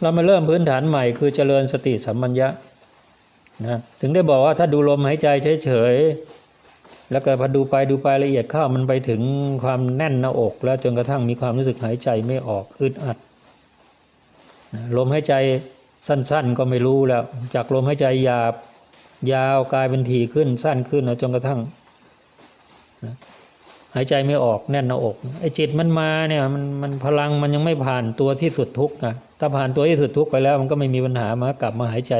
เรามาเริ่มพื้นฐานใหม่คือเจริญสติสัมปัญญะนะถึงได้บอกว่าถ้าดูลมหายใจเฉยๆแล้วก็พอดูไปดูไปละเอียดเข้ามันไปถึงความแน่นหน้าอก แล้วจนกระทั่งมีความรู้สึกหายใจไม่ออกอึดอัดนะลมหายใจสั้นๆ ก็ไม่รู้แล้ว จากลมหายใจหยาบยาวกลายเป็นถี่ขึ้นสั้นขึ้นแล้วจนกระทั่งนะายใจไม่ออกแน่นหน้าอกไอ้จิตมันมาเนี่ยมันมันพลังมันยังไม่ผ่านตัวที่สุดทุกข์นะถ้าผ่านตัวที่สุดทุกข์ไปแล้ว มันก็ไม่มีปัญหามากลับมาหายใจ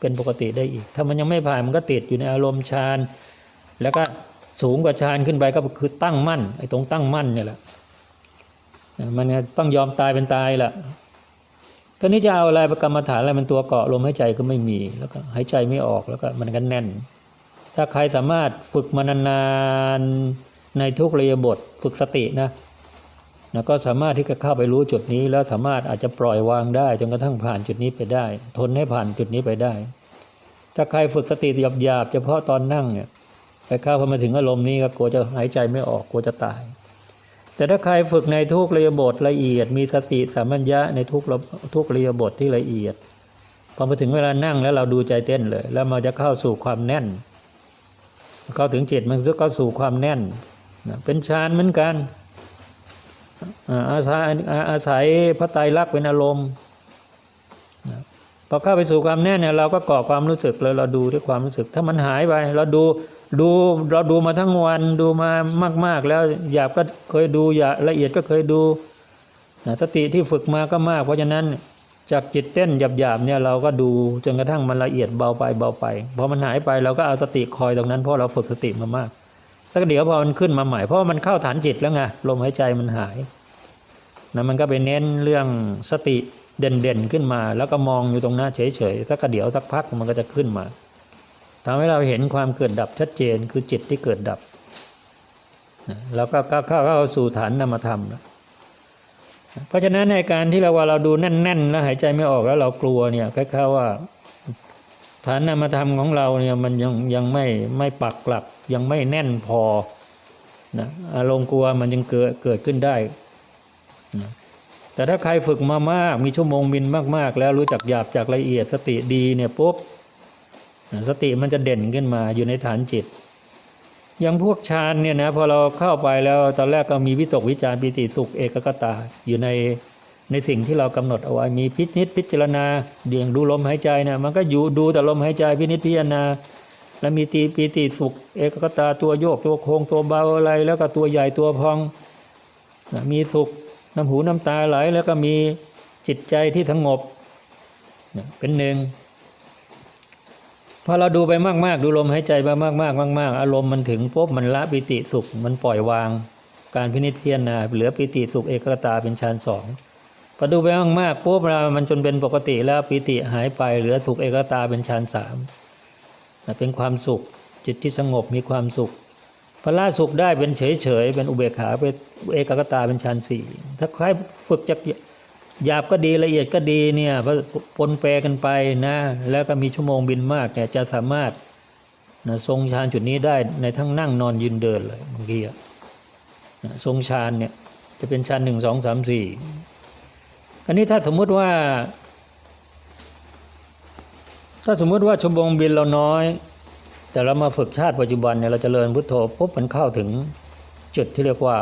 เป็นปกติได้อีก ถ้ามันยังไม่ผ่านมันก็ติดอยู่ในอารมณ์ฌานแล้วก็สูงกว่าฌานขึ้นไปก็คือตั้งมั่นไอ้ตรงตั้งมั่นเนี่ยแหละมันต้องยอมตายเป็นตายแหละทีนี้จะเอาอะไรประกรรมฐานอะไรมันตัวเกาะลมหายใจก็ไม่มีแล้วก็หายใจไม่ออกแล้วก็มันก็แน่น ถ้าใครสามารถฝึกมานานๆ ในทุกเรียบทฝึกสตินะนะก็สามารถที่จะเข้าไปรู้จุดนี้ แล้วสามารถอาจจะปล่อยวางได้จนกระทั่งผ่านจุดนี้ไปได้ ทนให้ผ่านจุดนี้ไปได้ ถ้าใครฝึกสติหยาบๆเฉพาะตอนนั่งเนี่ยไปเข้าพอมาถึงอารมณ์นี้ก็กลัวจะหายใจไม่ออกกลัวจะตาย แต่ถ้าใครฝึกในทุกเรียบทละเอียด มีสติสัมปัญญะในทุกระทุกเรียบทที่ละเอียดพอมาถึงเวลานั่งแล้วเราดูใจเต้นเลย แล้วมันจะเข้าสู่ความแน่น เข้าถึงจิตมันจะเข้าสู่ความแน่น เป็นฌานเหมือนกันอาศัยอาศัยพระไตรลักษณ์เป็นอารมณ์พอเข้าไปสู่ความแน่เนี่ยเราก็เกาะความรู้สึกเลยเราดูด้วยความรู้สึก ถ้ามันหายไปเราดูดูเราดูมาทั้งวันดูมามาก ๆ แล้วหยาบก็เคยดูอยาละเอียดก็เคยดูนะสติที่ฝึกมาก็มาก เพราะฉะนั้นจากจิตเต้นหยาบๆเนี่ยเราก็ดูจนกระทั่งมันละเอียดเบาไปเบาไปพอมันหายไปเราก็เอาสติคอยตรงนั้นเพราะเราฝึกสติมามาก สักเดี๋ยวพอมันขึ้นมาใหม่เพราะมันเข้าฐานจิตแล้วไงลมหายใจมันหายนะมันก็ไปเน้นเรื่องสติเด่นๆขึ้นมา แล้วก็มองอยู่ตรงหน้าเฉยๆสักเดี๋ยวสักพักมันก็จะขึ้นมาทำให้เราเห็นความเกิดดับชัดเจนคือจิตที่เกิดดับแล้วก็เข้าเข้าสู่ฐานนามธรรมนะเพราะฉะนั้นในการที่เราว่าเราดูแน่นๆแล้วหายใจไม่ออกแล้วเรากลัวเนี่ยคล้ายๆว่า ฐานนามธรรมของเราเนี่ยมันยังยังไม่ไม่ปักหลักยังไม่แน่นพอนะอารมณ์กลัวมันยังเกิดเกิดขึ้นได้นะแต่ถ้าใครฝึกมามากมีชั่วโมงบินมาก ๆ แล้วรู้จักหยาบจากละเอียดสติดีเนี่ยปุ๊บสติมันจะเด่นขึ้นมาอยู่ในฐานจิตอย่างพวกฌานเนี่ยนะพอเราเข้าไปแล้วตอนแรกก็มีวิตกวิจารปิติสุขเอกกตาอยู่ใน ในสิ่งที่เรากำหนดเอาไว้มีพิจิตพิจารณาเดียงดูลมหายใจนะมันก็อยู่ดูแต่ลมหายใจพินิจพิจารณา แล้วมีตีปิติสุข เอกกตาตัวโยกตัวโค้งตัวเบาอะไร แล้วก็ตัวใหญ่ตัวพองนะมีสุขน้ำหูน้ำตาไหลแล้วก็มีจิตใจที่สงบนะเป็นหนึ่งพอเราดูไปมาก ๆ ดูลมหายใจไปมากๆมาก ๆ อารมณ์มันถึงปุ๊บมันละปิติสุขมันปล่อยวาง การพินิจพิจารณาเหลือปิติสุขเอกกตาเป็นฌานสอง พอดูไปมากๆปุ๊บเรามันจนเป็นปกติแล้วปิติหายไปเหลือสุขเอกตาเป็นฌานสามเป็นความสุขจิตที่สงบมีความสุขพละสุขได้เป็นเฉยๆเป็นอุเบกขาเป็นเอกกตาเป็นฌานสี่ถ้าใครฝึกจากหยาบก็ดีละเอียดก็ดีเนี่ยปนแปรกันไปนะแล้วก็มีชั่วโมงบินมากเนี่ยจะสามารถนะทรงฌานจุดนี้ได้ในทั้งนั่งนอนยืนเดินเลยบางทีอะนะทรงฌานเนี่ยจะเป็นฌานหนึ่งสองสามสี่ อันนี้ถ้าสมมุติว่า ถ้าสมมุติว่าชั่วโมงบินเราน้อย แต่เรามาฝึกชาติปัจจุบันเนี่ยเราจเจริญพุทโธปุ๊บมันเข้าถึงจุดที่เรียกว่า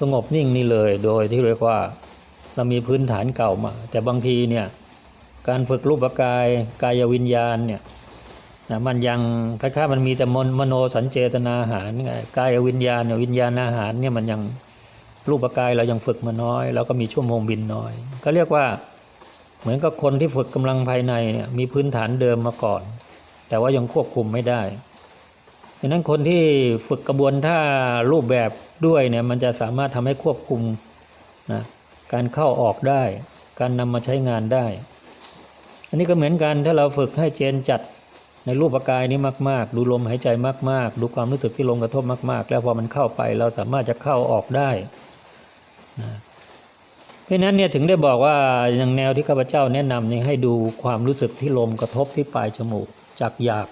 สงบนิ่งนี่เลยโดยที่เรียกว่าเรามีพื้นฐานเก่ามา แต่บางทีเนี่ยการฝึกรูปกายกายวิญญาณเนี่ยนะมันยังคล้าๆมันมีแต่มนมโนสัญเจตนาอาหารกายวิญญาณเนี่ยวิญญาณอาหารเนี่ยมันยัง รูปกายเรายังฝึกมาน้อยแล้วก็มีชั่วโมงบินน้อย ก็เรียกว่าเหมือนกับคนที่ฝึกกำลังภายในเนี่ยมีพื้นฐานเดิมมาก่อน แต่ว่ายังควบคุมไม่ได้ดังนั้นคนที่ฝึกกระบวนท่ารูปแบบด้วยเนี่ยมันจะสามารถทำให้ควบคุมนะการเข้าออกได้ การนำมาใช้งานได้ อันนี้ก็เหมือนกันถ้าเราฝึกให้เจนจัดในรูปกายนี้มาก ๆ ดูลมหายใจมาก ๆ ดูความรู้สึกที่ลงกระทบมาก ๆ แล้วพอมันเข้าไปเราสามารถจะเข้าออกได้ นะเพราะนั้นเนี่ยถึงได้บอกว่าอย่างแนวที่ข้าพเจ้าแนะนำนี่ให้ดูความรู้สึกที่ลมกระทบที่ปลายจมูกจากหยาบ